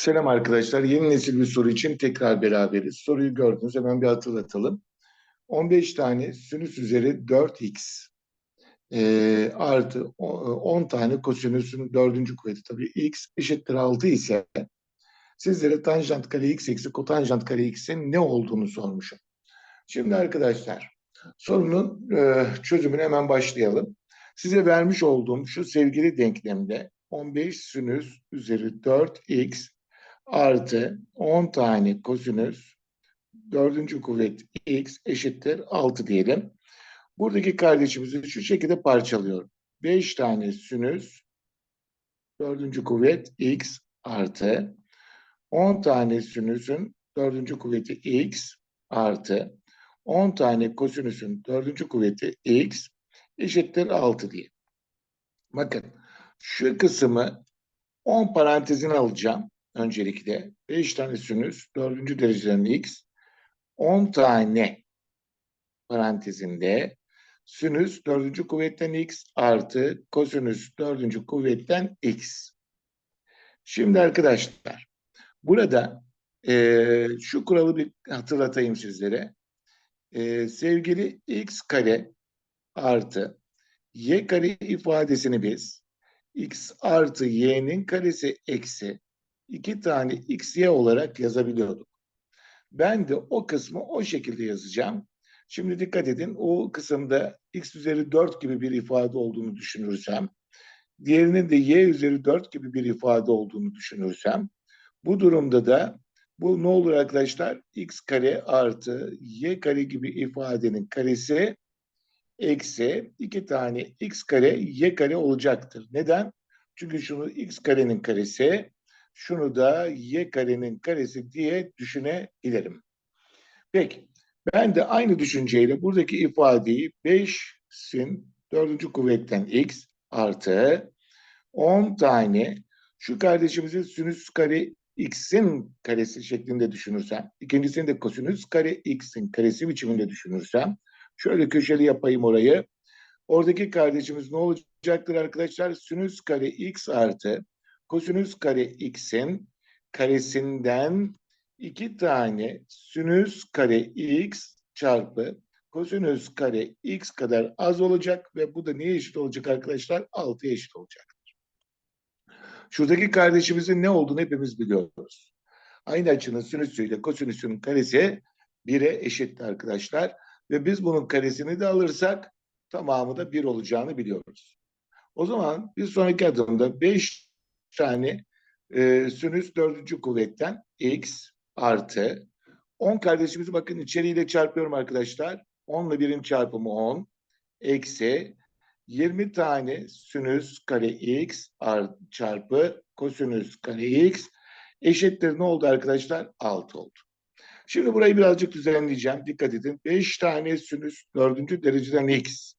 Selam arkadaşlar. Yeni nesil bir soru için tekrar beraberiz. Soruyu gördünüz. Hemen bir hatırlatalım. 15 tane sinüs üzeri 4x e, artı 10 tane kosinüsün dördüncü kuvveti tabii x eşittir 6 ise sizlere tanjant kare x eksi kotanjant kare x'in ne olduğunu sormuşum. Şimdi arkadaşlar sorunun e, çözümüne hemen başlayalım. Size vermiş olduğum şu sevgili denklemde 15 sinüs üzeri 4x artı 10 tane kosinüs dördüncü kuvvet x eşittir 6 diyelim. Buradaki kardeşimizi şu şekilde parçalıyorum. 5 tane sinüs dördüncü kuvvet x artı 10 tane sinüsün dördüncü kuvveti x artı 10 tane kosinüsün dördüncü kuvveti x eşittir 6 diye. Bakın şu kısmı 10 parantezine alacağım öncelikle 5 tane sinüs 4. dereceden x 10 tane parantezinde sinüs 4. kuvvetten x artı kosinüs 4. kuvvetten x. Şimdi arkadaşlar burada e, şu kuralı bir hatırlatayım sizlere. E, sevgili x kare artı y kare ifadesini biz x artı y'nin karesi eksi iki tane xy olarak yazabiliyorduk. Ben de o kısmı o şekilde yazacağım. Şimdi dikkat edin o kısımda x üzeri 4 gibi bir ifade olduğunu düşünürsem, diğerinin de y üzeri 4 gibi bir ifade olduğunu düşünürsem, bu durumda da bu ne olur arkadaşlar? x kare artı y kare gibi ifadenin karesi eksi iki tane x kare y kare olacaktır. Neden? Çünkü şunu x karenin karesi şunu da y karenin karesi diye düşünebilirim. Peki ben de aynı düşünceyle buradaki ifadeyi 5'sin dördüncü kuvvetten x artı 10 tane şu kardeşimizin sinüs kare x'in karesi şeklinde düşünürsem, ikincisini de kosinüs kare x'in karesi biçiminde düşünürsem, şöyle köşeli yapayım orayı. Oradaki kardeşimiz ne olacaktır arkadaşlar? Sinüs kare x artı kosinüs kare x'in karesinden iki tane sinüs kare x çarpı kosinüs kare x kadar az olacak ve bu da neye eşit olacak arkadaşlar? 6'ya eşit olacaktır. Şuradaki kardeşimizin ne olduğunu hepimiz biliyoruz. Aynı açının sinüsüyle kosinüsünün karesi 1'e eşittir arkadaşlar. Ve biz bunun karesini de alırsak tamamı da 1 olacağını biliyoruz. O zaman bir sonraki adımda 5 tane e, sinüs dördüncü kuvvetten x artı 10 kardeşimizi bakın içeriğiyle çarpıyorum arkadaşlar. 10 ile 1'in çarpımı 10 eksi 20 tane sinüs kare x artı çarpı kosinüs kare x eşittir ne oldu arkadaşlar? 6 oldu. Şimdi burayı birazcık düzenleyeceğim. Dikkat edin. 5 tane sinüs dördüncü dereceden x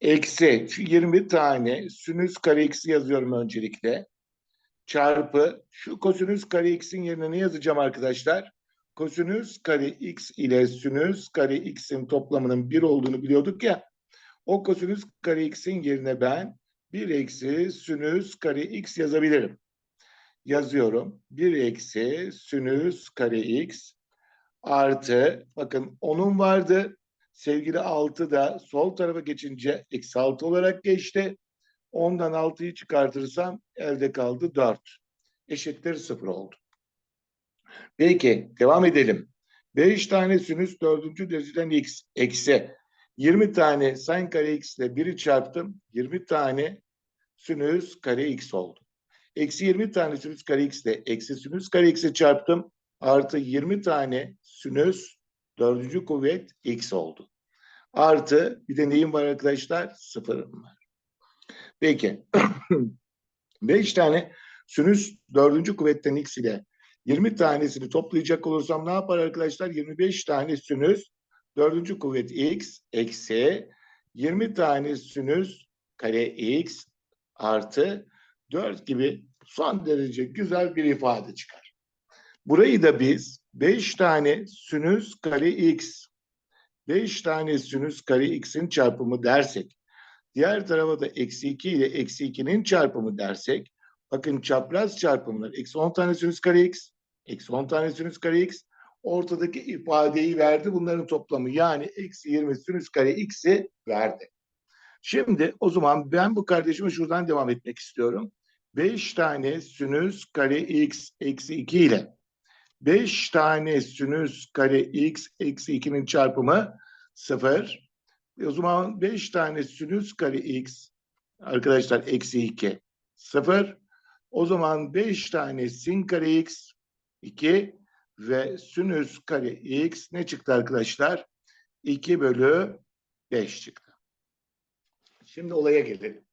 eksi şu 20 tane sinüs kare x'i yazıyorum öncelikle. Çarpı şu kosinüs kare x'in yerine ne yazacağım arkadaşlar? Kosinüs kare x ile sinüs kare x'in toplamının 1 olduğunu biliyorduk ya. O kosinüs kare x'in yerine ben 1 eksi sinüs kare x yazabilirim. Yazıyorum. 1 eksi sinüs kare x artı bakın onun vardı. Sevgili 6 da sol tarafa geçince eksi 6 olarak geçti. 10'dan 6'yı çıkartırsam elde kaldı 4. Eşittir 0 oldu. Peki devam edelim. 5 tane sinüs 4. dereceden x eksi 20 tane sin kare x ile 1'i çarptım. 20 tane sinüs kare x oldu. Eksi 20 tane sinüs kare x ile eksi sinüs kare x'i çarptım. Artı 20 tane sinüs dördüncü kuvvet x oldu. Artı bir de neyim var arkadaşlar? Sıfırım var. Peki. Beş tane sinüs dördüncü kuvvetten x ile 20 tanesini toplayacak olursam ne yapar arkadaşlar? 25 tane sinüs dördüncü kuvvet x eksi 20 tane sinüs kare x artı 4 gibi son derece güzel bir ifade çıkar. Burayı da biz 5 tane sinüs kare x 5 tane sinüs kare x'in çarpımı dersek diğer tarafa da eksi 2 ile eksi 2'nin çarpımı dersek Bakın çapraz çarpımlar. Eksi 10 tane sinüs kare x. Eksi 10 tane sinüs kare x. Ortadaki ifadeyi verdi. Bunların toplamı yani eksi 20 sinüs kare x'i verdi. Şimdi o zaman ben bu kardeşime şuradan devam etmek istiyorum. 5 tane sinüs kare x eksi 2 ile 5 tane sinüs kare x eksi 2'nin çarpımı 0. E o zaman 5 tane sinüs kare x arkadaşlar eksi 2 0. O zaman 5 tane sin kare x 2 ve sinüs kare x ne çıktı arkadaşlar? 2 bölü 5 çıktı. Şimdi olaya gelelim.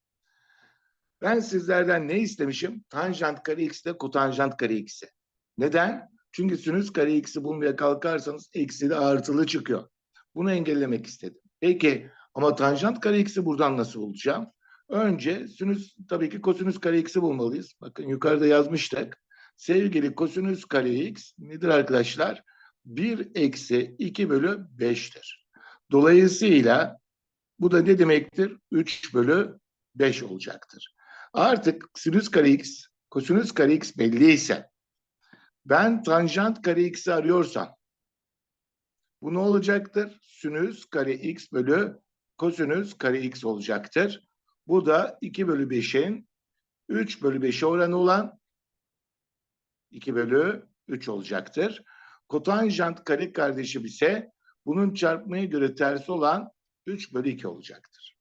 Ben sizlerden ne istemişim? Tanjant kare x ile kotanjant kare x'i. Neden? Çünkü sinüs kare x'i bulmaya kalkarsanız eksili artılı çıkıyor. Bunu engellemek istedim. Peki ama tanjant kare x'i buradan nasıl bulacağım? Önce sinüs tabii ki kosinüs kare x'i bulmalıyız. Bakın yukarıda yazmıştık. Sevgili kosinüs kare x nedir arkadaşlar? 1 eksi 2 bölü 5'tir. Dolayısıyla bu da ne demektir? 3 bölü 5 olacaktır. Artık sinüs kare x, kosinüs kare x belliyse ben tanjant kare x'i arıyorsam bu ne olacaktır? Sinüs kare x bölü kosinüs kare x olacaktır. Bu da 2 bölü 5'in 3 bölü 5'e oranı olan 2 bölü 3 olacaktır. Kotanjant kare kardeşim ise bunun çarpmaya göre tersi olan 3 bölü 2 olacaktır.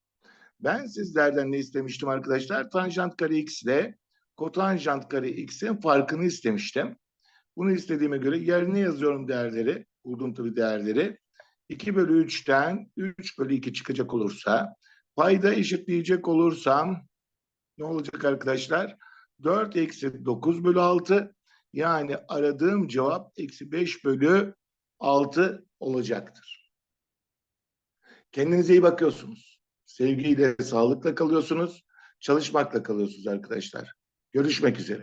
Ben sizlerden ne istemiştim arkadaşlar? Tanjant kare x ile kotanjant kare x'in farkını istemiştim. Bunu istediğime göre yerine yazıyorum değerleri. Buldum tabii değerleri. 2 bölü 3'ten 3 bölü 2 çıkacak olursa payda eşitleyecek olursam ne olacak arkadaşlar? 4 eksi 9 bölü 6 yani aradığım cevap eksi 5 bölü 6 olacaktır. Kendinize iyi bakıyorsunuz. Sevgiyle, sağlıkla kalıyorsunuz. Çalışmakla kalıyorsunuz arkadaşlar. Görüşmek üzere.